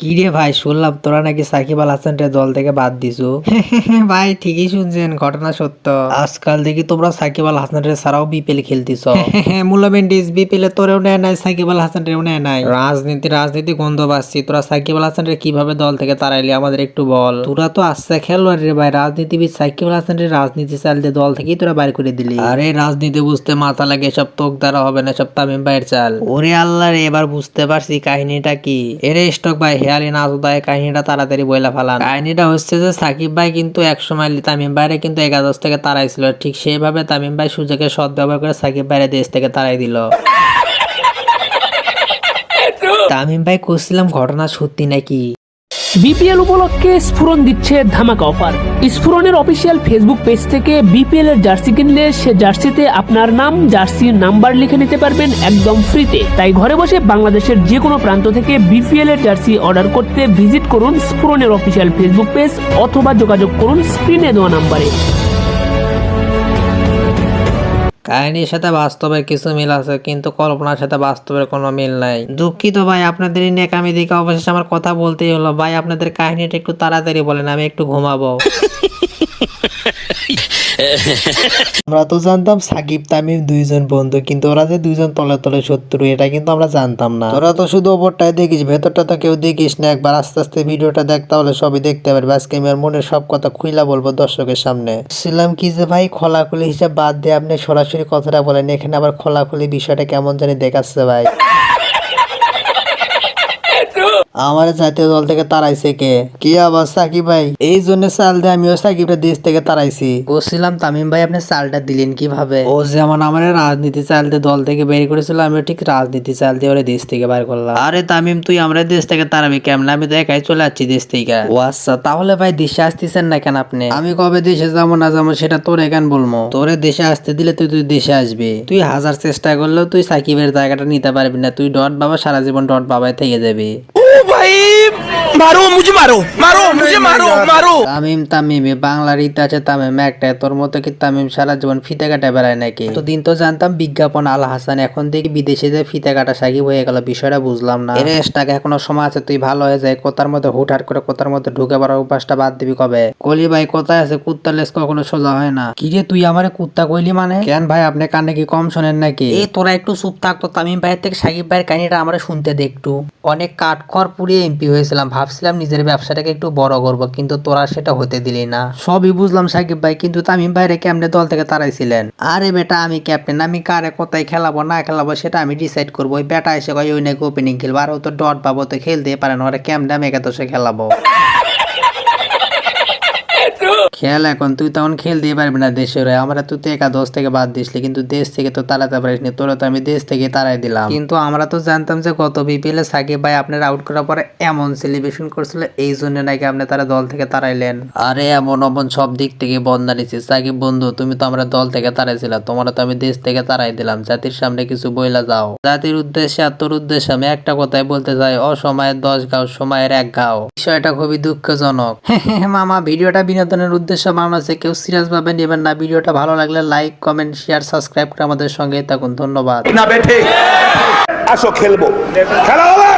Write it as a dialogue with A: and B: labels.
A: কি রে ভাই শুনলাম তোরা নাকি সাকিব আল হাসানকে দল থেকে বাদ দিছু? ভাই ঠিকই শুনছেন ঘটনা সত্য। আজকাল দেখি তোমরা সাকিব আল হাসানরে ছাড়াও বিপিএল খেলতিছ। মুলামেন্ডিস বিপিএল তোরেও নেয় নাই সাকিব আল হাসানরেও নেয় নাই। রাজনীতি রাজনীতি গন্ধ পাচ্ছি। তোরা সাকিব আল হাসানরে কীভাবে দল থেকে তাড়াইলি আমাদের একটু বল। তোরা তো আচ্ছা খেলোয়াড় রে ভাই রাজনীতিবিদ সাকিব আল হাসানের রাজনীতি চালতে দল থেকেই তোরা বাইর করে দিলি। আরে রাজনীতি বুঝতে মাথা লাগে সব তোক দ্বারা হবে না সব তামিম ভাইয়ের চাল। ওরে আল্লাহ রে এবার বুঝতে পারছি কাহিনীটা কি। এরে স্টক ভাই হেয়ালি নাজুদায় কাহিনীটা তাড়াতাড়ি বইলা ফেলান। কাহিনীটা হচ্ছে যে, সাকিব ভাই কিন্তু একসময় তামিম ভাইরে কিন্তু একাদশ থেকে তাড়াইছিল। ঠিক সেইভাবে তামিম ভাই সুযোগের সৎ ব্যবহার করে সাকিব ভাইরে দেশ থেকে তাড়াই দিল। তামিম ভাই করছিলাম ঘটনা সত্যি নাকি?
B: বিপিএল উপলক্ষে স্ফুরন দিচ্ছে ধামাকা অফার। স্ফুরনের অফিসিয়াল ফেসবুক পেজ থেকে বিপিএল এর জার্সি কিনলে সে জার্সিতে আপনার নাম, জার্সি নাম্বার লিখে নিতে পারবেন একদম ফ্রিতে তাই ঘরে বসে বাংলাদেশের যে কোনো প্রান্ত থেকে বিপিএল এর জার্সি অর্ডার করতে ভিজিট করুন স্ফুরনের অফিসিয়াল ফেসবুক পেজ অথবা যোগাযোগ করুন স্ক্রিনে দেওয়া নাম্বারে
A: কাহিনীর সাথে বাস্তবের কিছু মিল আছে, কিন্তু কল্পনার সাথে বাস্তবের কোনো মিল নাই। দুঃখিত ভাই, আপনাদের নেকামি দিকে অবশেষে আমার কথা বলতেই হলো। ভাই, আপনাদের কাহিনীটা একটু তাড়াতাড়ি বলেন, আমি একটু ঘুমাবো। আমরা তো জানতাম সাকিব তামিম দুইজন বন্ধু, কিন্তু ওরা যে দুইজন তলে তলে শত্রু, এটা কিন্তু আমরা জানতাম না। তোরা তো শুধু ওপরটাই দেখিস, ভেতরটা তো কেউ দেখিস না। একবার আস্তে আস্তে ভিডিওটা দেখ, তাহলে সবই দেখতে পারবি। আজকে আমি আর মনের সব কথা খুইলা বলব দর্শকের সামনে। ছিলাম কি যে ভাই, খোলাখুলি হিসাব বাদ দিয়ে আপনি সরাসরি কথাটা বলেন, এখানে আবার খোলাখুলি বিষয়টা কেমন জানি দেখাচ্ছে ভাই। আমার জাতীয় দল থেকে তাড়াইছে কে? কি আবার সাকিব ভাই? এই জন্য চাল দিয়ে আমিও সাকিবটা দেশ থেকে তাড়াইছি। বলছিলাম তামিম ভাই আপনি চালটা দিলেন কীভাবে? ও যেমন আমার রাজনীতি চাল দিয়ে দল থেকে বের করেছিল আমি ঠিক রাজনীতি চাল দিয়ে ওরা দেশ থেকে বের করলাম। আরে তামিম তুই আমরা দেশ থেকে তাড়াবি কেমন? আমি তো একাই চলে যাচ্ছি দেশ থেকে। ও আচ্ছা তাহলে ভাই দেশে আসতেছেন না কেন আপনি? আমি কবে দেশে যাব না যাব সেটা তোর এখান বলব? তোরে দেশে আসতে দিলে তুই তুই দেশে আসবি। তুই হাজার চেষ্টা করলেও তুই সাকিবের জায়গাটা নিতে পারবি না তুই ডট বাবা সারা জীবন ডট বাবাই থেকে যাবি।
C: भाई! মারো মুঝে মারো মারো মুঝে মারো মারো।
A: তামিম তামিম বাংলার ইতিহাসে তামিম একটা। তোর মতো কি তামিম সারা জীবন ফিতে কাটা বেড়ায় নাকি? তো দিন তো জানতাম বিজ্ঞাপন আল হাসান এখন দেখি বিদেশে যে ফিতে কাটা সাকিব হয়ে গেল বিষয়টা বুঝলাম না। এর টাকা এখনও সময় আছে তুই ভালো হয়ে যায় কোতার মধ্যে হুটহাট করে কোতার মধ্যে ঢুকে পড়ার উপাসটা বাদ দিবি কবে? কলি ভাই কোথায় আছে? কুত্তা লেস কখনো সোজা হয় না। কি রে তুই আমারে কুত্তা কইলি মানে? কেন ভাই আপনি কানে কি কম শোনেন নাকি? এই তোরা একটু চুপ থাকতো তামিম ভাইয়ের থেকে সাকিব ভাইয়ের কাহিনীটা আমরা শুনতে দে একটু। অনেক কাঠখড় পুড়িয়ে এমপি হয়েছিলাম ভাবছিলাম নিজের ব্যবসাটাকে একটু বড় করব কিন্তু তোরা সেটা হতে দিলি না। সবই বুঝলাম সাকিব ভাই কিন্তু তামিম ভাইরে কেমনে দল থেকে তাড়াইছিলেন? আরে বেটা আমি ক্যাপ্টেন আমি কারে কোথায় খেলাবো না খেলাবো সেটা আমি ডিসাইড করব। ওই বেটা এসে কয় ওই নাকি ওপেনিং খেলব। আর ও তো ডট পাবো তো খেলতে পারে না ওরা ক্যাম্পে আমি একাদশে খেলাবো? খেল এখন তুই তখন খেলতে পারবি না দেশের হয়ে। আমরা তুই তো একাদশ থেকে বাদ দিসলি কিন্তু দেশ থেকে তো তাড়াতে পারিস নি তোরা তো আমি দেশ থেকে তাড়াই দিলাম। কিন্তু আমরা তো জানতাম যে গত বিপিএল এ সাকিব ভাই আপনার আউট করার পরে এমন সেলিব্রেশন করছিল এই জন্য নাকি আপনি তারা দল থেকে তাড়াইলেন। আরে এমন অমন সব দিক থেকে বন্ধা নিছি সাকিব বন্ধু তুমি তো আমরা দল থেকে তাড়াইছিলা তোমরা তো আমি দেশ থেকে তাড়াই দিলাম। জাতির সামনে কিছু বইলা যাও। জাতির উদ্দেশ্যে আর তোর উদ্দেশ্যে আমি একটা কথাই বলতে চাই অসময়ের দশ গাও সময়ের এক গাও বিষয়টা খুবই দুঃখজনক। মামা ভিডিওটা বিনোদনের উদ্দেশ্যে বানানো আছে, কেউ সিরিয়াস ভাবে নেবেন না। ভিডিওটা ভালো লাগলে লাইক কমেন্ট শেয়ার সাবস্ক্রাইব করে আমাদের সঙ্গে থাকুন। ধন্যবাদ।
C: না বেঠে। আসো খেলব। খেলা হবে।